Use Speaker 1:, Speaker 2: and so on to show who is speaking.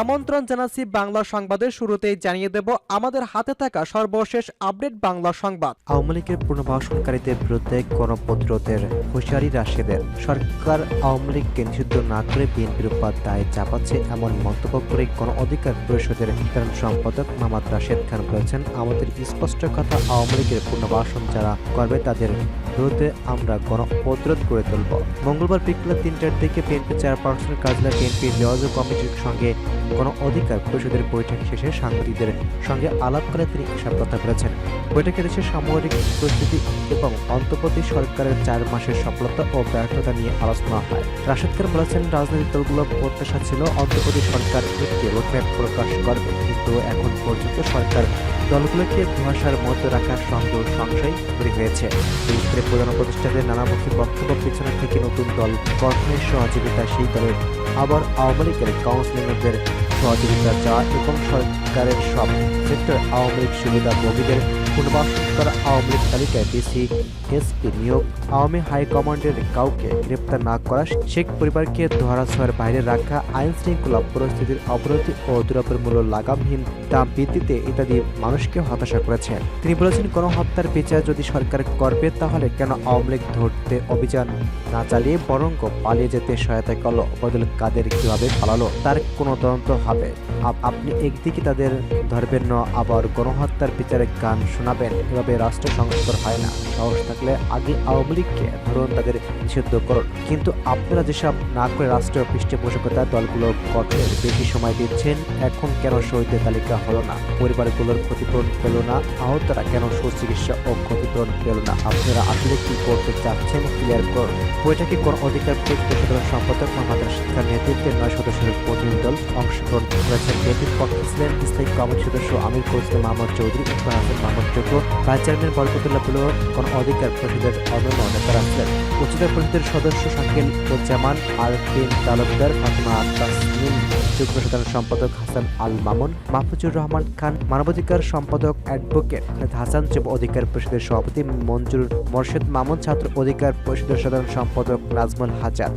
Speaker 1: আমন্ত্রণ জানাচ্ছি বাংলা সংবাদের শুরুতেই জানিয়ে দেব আমাদের হাতে থাকা সর্বশেষ আপডেট বাংলা সংবাদ। আওয়ামী লীগের পুনর্বাসনকারীদের বিরুদ্ধে গণপ্রতিরোধের হুঁশিয়ারি রাশেদের। সরকার আওয়ামী লীগকে নিষিদ্ধ না করে বিএনপির উপর দায় চাপাচ্ছে এমন মন্তব্য করে গণ অধিকার পরিষদের সাধারণ সম্পাদক মোহাম্মদ রাশেদ খান বলেছেন, আমাদের স্পষ্ট কথা, আওয়ামী লীগের পুনর্বাসন যারা করবে তাদের বিরুদ্ধে আমরা গণ প্রতিরোধ করে তুলব। মঙ্গলবার বিকেল তিনটার দিকে বিএনপি চেয়ারপারসনের কার্যালয়ে বিএনপির নিয়োজক কমিটির সঙ্গে গণ অধিকার পরিষদের বৈঠক শেষে সাংবাদিকদের সঙ্গে আলাপ করে তিনি এসব কথা বলেছেন। বৈঠকে দেশের সামরিক পরিস্থিতি এবং অন্তর্বর্তী সরকারের চার মাসের সফলতা ও ব্যর্থতা নিয়ে আলোচনা হয়। রাশেদ খান বলেছেন, রাজনৈতিক দলগুলো প্রত্যাশা ছিল অন্তর্বর্তী সরকার একটি রোডম্যাপ প্রকাশ করবে কিন্তু এখন পর্যন্ত সরকার দলগুলোকে ধোঁয়াশার মধ্যে রাখার সন্দেহ সংশয় তৈরি হয়েছে। বিশেষ প্রধান প্রতিষ্ঠানের নানামুখী বক্তব্য পিছনে থেকে নতুন দল গঠনের সহযোগিতা সেই দলের আবার আওয়ামী লীগের কাউন্সিলরদের সহযোগিতা চাওয়া এবং সরকারের সব সেক্টর আওয়ামী লীগ সুবিধাভোগীদের পুনর্বাসন আওয়ামী লীগ তালিকায় ডিসি এসপি নিয়োগ, আওয়ামী হাইকমান্ডের কাউকে গ্রেপ্তার না করা, শেখ পরিবারকে ধরাছোঁয়ার বাইরে রাখা, আইন শৃঙ্খলা পরিস্থিতির অবনতি ও দ্রব্যের মূল্য লাগামহীন দাম বৃদ্ধিতে ইত্যাদি মানুষকে হতাশা করেছে। তিনি বলেছেন, গণহত্যার বিচার যদি সরকার করবে, তাহলে কেন আওয়ামী লীগ ধরতে অভিযান না চালিয়ে বরং পালিয়ে যেতে সহায়তা করল? বদল কাদের কীভাবে পালালো? তার কোনো তদন্ত হবে। আপনি একদিকে তাদের ধরবেন না আবার গণহত্যার বিচারে গান শোনাবেন। এভাবে রাষ্ট্র সংস্কার হয় না। সাহস থাকলে আগে আওয়ামী লীগকে ধরুন তাদের নিষিদ্ধ করুন। কিন্তু আপনারা যেসব না করে রাষ্ট্রীয় পৃষ্ঠপোষকতার দলগুলো গঠনের বেশি সময় দিচ্ছেন, এখন কেন শহীদের তালিকা হলো না? পরিবারগুলোর ক্ষতিপূরণ পেল না, আহতরা কেন সুচিকিৎসা ও ক্ষতিপূরণ পেল না? আপনারা আসলে কি করতে চাচ্ছেন? ক্লিয়ার করুন। বৈঠকে কোন অধিকার সাধারণ সম্পাদক? মোহাম্মদ খান নেতৃত্বে নয় সদস্যের প্রতিনিধি দল অংশগ্রহণ করেছেন। পক্ষে ছিলেন? ইসলামী কমিটি সদস্য আমির কোসলাম মোহাম্মদ চৌধুরী ইসমাল হাসান মোহাম্মদ চক্র ভাইস চেয়ারম্যান বরকতুল্লাহ পুলো কোন অধিকার পরিষদের অন্যান্য নেতারা ছিলেন উচ্চতর পরিষদের সদস্য শাকিল উজ্জামান আর তিন তালুকদার, ফাতেমা তাসমিন যুগ্ম সাধারণ সম্পাদক হাসান আল মামুন, মাহফুজুর রহমান খান, মানবাধিকার সম্পাদক অ্যাডভোকেট হাসান, যুব অধিকার পরিষদের সভাপতি মঞ্জুর মোর্শেদ মামুন, ছাত্র অধিকার পরিষদের সাধারণ সম্পাদক নাজমুল হাজার।